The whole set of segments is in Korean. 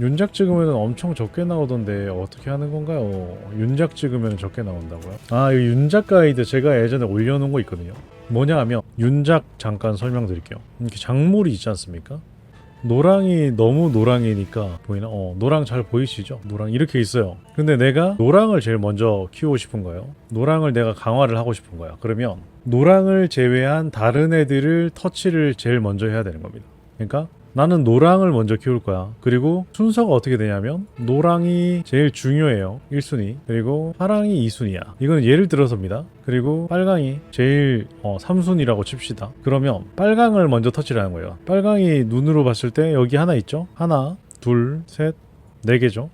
윤작 찍으면 엄청 적게 나오던데 어떻게 하는 건가요? 윤작 찍으면 적게 나온다고요? 아, 이 윤작 가이드 제가 예전에 올려놓은 거 있거든요. 뭐냐 하면 윤작 잠깐 설명드릴게요. 이렇게 작물이 있지 않습니까? 노랑이 너무 노랑이니까 보이나? 어, 노랑 잘 보이시죠? 노랑 이렇게 있어요. 근데 내가 노랑을 제일 먼저 키우고 싶은 거예요. 노랑을 내가 강화를 하고 싶은 거야. 그러면 노랑을 제외한 다른 애들을 터치를 제일 먼저 해야 되는 겁니다. 그러니까 나는 노랑을 먼저 키울 거야. 그리고 순서가 어떻게 되냐면 노랑이 제일 중요해요. 1순위. 그리고 파랑이 2순위야. 이건 예를 들어서입니다. 그리고 빨강이 제일 어, 3순위라고 칩시다. 그러면 빨강을 먼저 터치를 하는 거예요. 빨강이 눈으로 봤을 때 여기 하나 있죠? 하나, 둘, 셋, 네 개죠.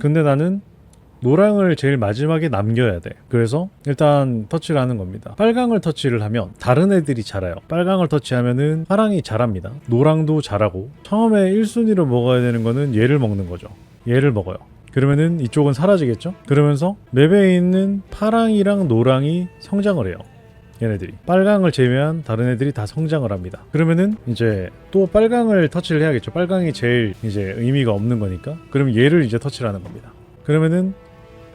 근데 나는 노랑을 제일 마지막에 남겨야 돼. 그래서 일단 터치를 하는 겁니다. 빨강을 터치를 하면 다른 애들이 자라요. 빨강을 터치하면은 파랑이 자랍니다. 노랑도 자라고 처음에 1순위로 먹어야 되는 거는 얘를 먹는 거죠. 얘를 먹어요. 그러면은 이쪽은 사라지겠죠? 그러면서 맵에 있는 파랑이랑 노랑이 성장을 해요. 얘네들이 빨강을 제외한 다른 애들이 다 성장을 합니다. 그러면은 이제 또 빨강을 터치를 해야겠죠. 빨강이 제일 이제 의미가 없는 거니까. 그럼 얘를 이제 터치를 하는 겁니다. 그러면은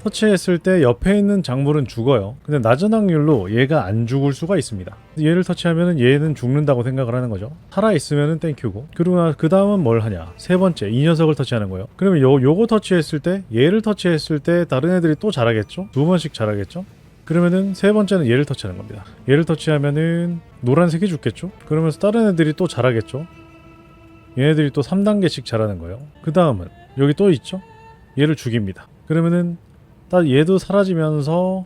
터치했을 때 옆에 있는 작물은 죽어요. 근데 낮은 확률로 얘가 안 죽을 수가 있습니다. 얘를 터치하면은 얘는 죽는다고 생각을 하는 거죠. 살아 있으면은 땡큐고. 그리고 그 다음은 뭘 하냐? 세 번째 이 녀석을 터치하는 거예요. 그러면 요 요거 터치했을 때 얘를 터치했을 때 다른 애들이 또 자라겠죠? 두 번씩 자라겠죠? 그러면은 세 번째는 얘를 터치하는 겁니다. 얘를 터치하면은 노란색이 죽겠죠? 그러면서 다른 애들이 또 자라겠죠? 얘네들이 또 3단계씩 자라는 거예요. 그 다음은 여기 또 있죠? 얘를 죽입니다. 그러면은 딱 얘도 사라지면서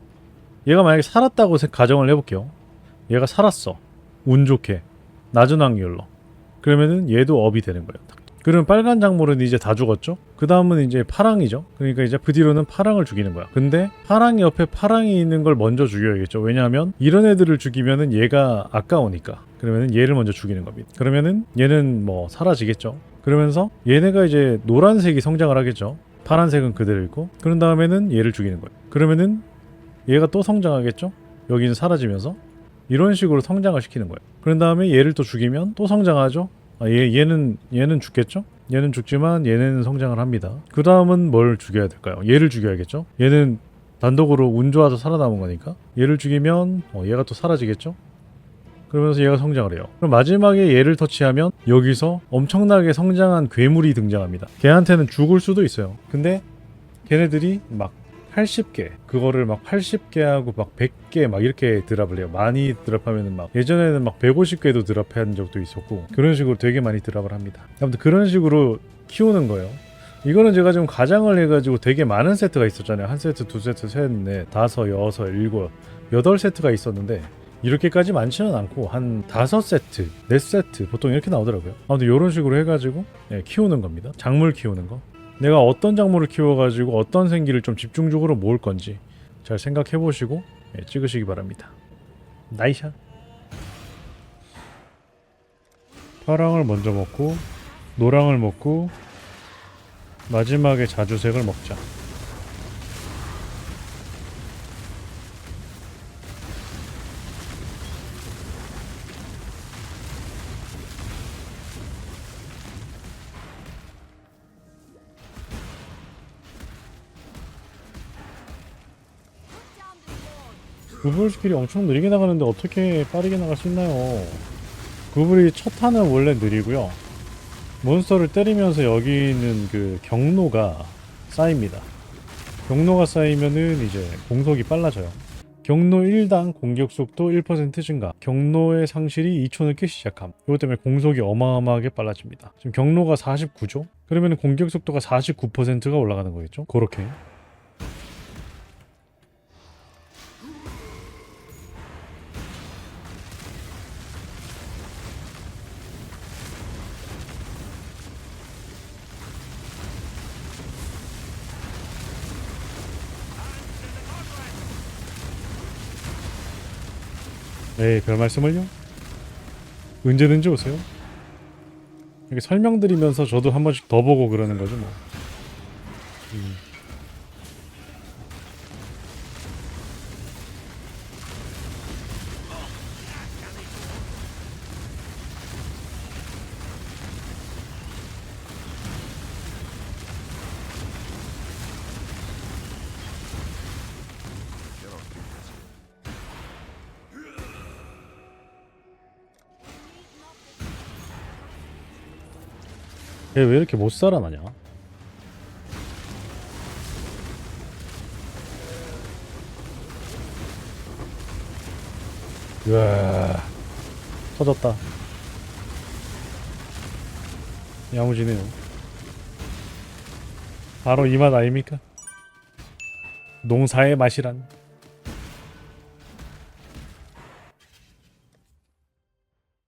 얘가 만약에 살았다고 세- 가정을 해볼게요. 얘가 살았어. 운 좋게. 낮은 확률로. 그러면은 얘도 업이 되는 거예요. 그러면 빨간 작물은 이제 다 죽었죠? 그 다음은 이제 파랑이죠? 그러니까 이제 그 뒤로는 파랑을 죽이는 거야. 근데 파랑 옆에 파랑이 있는 걸 먼저 죽여야겠죠. 왜냐하면 이런 애들을 죽이면은 얘가 아까우니까. 그러면은 얘를 먼저 죽이는 겁니다. 그러면은 얘는 뭐 사라지겠죠. 그러면서 얘네가 이제 노란색이 성장을 하겠죠. 파란색은 그대로 있고 그런 다음에는 얘를 죽이는 거예요. 그러면은 얘가 또 성장하겠죠? 여기는 사라지면서 이런 식으로 성장을 시키는 거예요. 그런 다음에 얘를 또 죽이면 또 성장하죠? 아, 얘, 얘는 얘는 죽겠죠? 얘는 죽지만 얘는 성장을 합니다. 그 다음은 뭘 죽여야 될까요? 얘를 죽여야겠죠? 얘는 단독으로 운 좋아서 살아남은 거니까 얘를 죽이면 어, 얘가 또 사라지겠죠? 그러면서 얘가 성장을 해요. 그럼 마지막에 얘를 터치하면 여기서 엄청나게 성장한 괴물이 등장합니다. 걔한테는 죽을 수도 있어요. 근데 걔네들이 막 80개 그거를 막 80개 하고 막 100개 막 이렇게 드랍을 해요. 많이 드랍하면은 막 예전에는 막 150개도 드랍한 적도 있었고 그런 식으로 되게 많이 드랍을 합니다. 아무튼 그런 식으로 키우는 거예요. 이거는 제가 지금 가장을 해가지고 되게 많은 세트가 있었잖아요. 한 세트, 두 세트, 셋, 넷, 다섯, 여섯, 일곱, 여덟 세트가 있었는데 이렇게까지 많지는 않고 한 다섯 세트, 네 세트 보통 이렇게 나오더라고요. 아무튼 이런 식으로 해가지고 예, 키우는 겁니다. 작물 키우는 거. 내가 어떤 작물을 키워가지고 어떤 생기를 좀 집중적으로 모을 건지 잘 생각해 보시고 예, 찍으시기 바랍니다. 나이샷. 파랑을 먼저 먹고 노랑을 먹고 마지막에 자주색을 먹자. 구불 스킬이 엄청 느리게 나가는데 어떻게 빠르게 나갈 수 있나요? 구불이 첫 탄은 원래 느리고요. 몬스터를 때리면서 여기 있는 그 경로가 쌓입니다. 경로가 쌓이면은 이제 공속이 빨라져요. 경로 1당 공격 속도 1% 증가. 경로의 상실이 2초 늦게 시작함. 이것 때문에 공속이 어마어마하게 빨라집니다. 지금 경로가 49죠? 그러면 공격 속도가 49%가 올라가는 거겠죠? 그렇게. 에이 별 말씀을요? 언제든지 오세요. 이렇게 설명드리면서 저도 한 번씩 더 보고 그러는 거죠 뭐. 음. 얘왜 이렇게 못 살아나냐? 우와 터졌다 야무지네요 바로 이 맛 아닙니까? 농사의 맛이란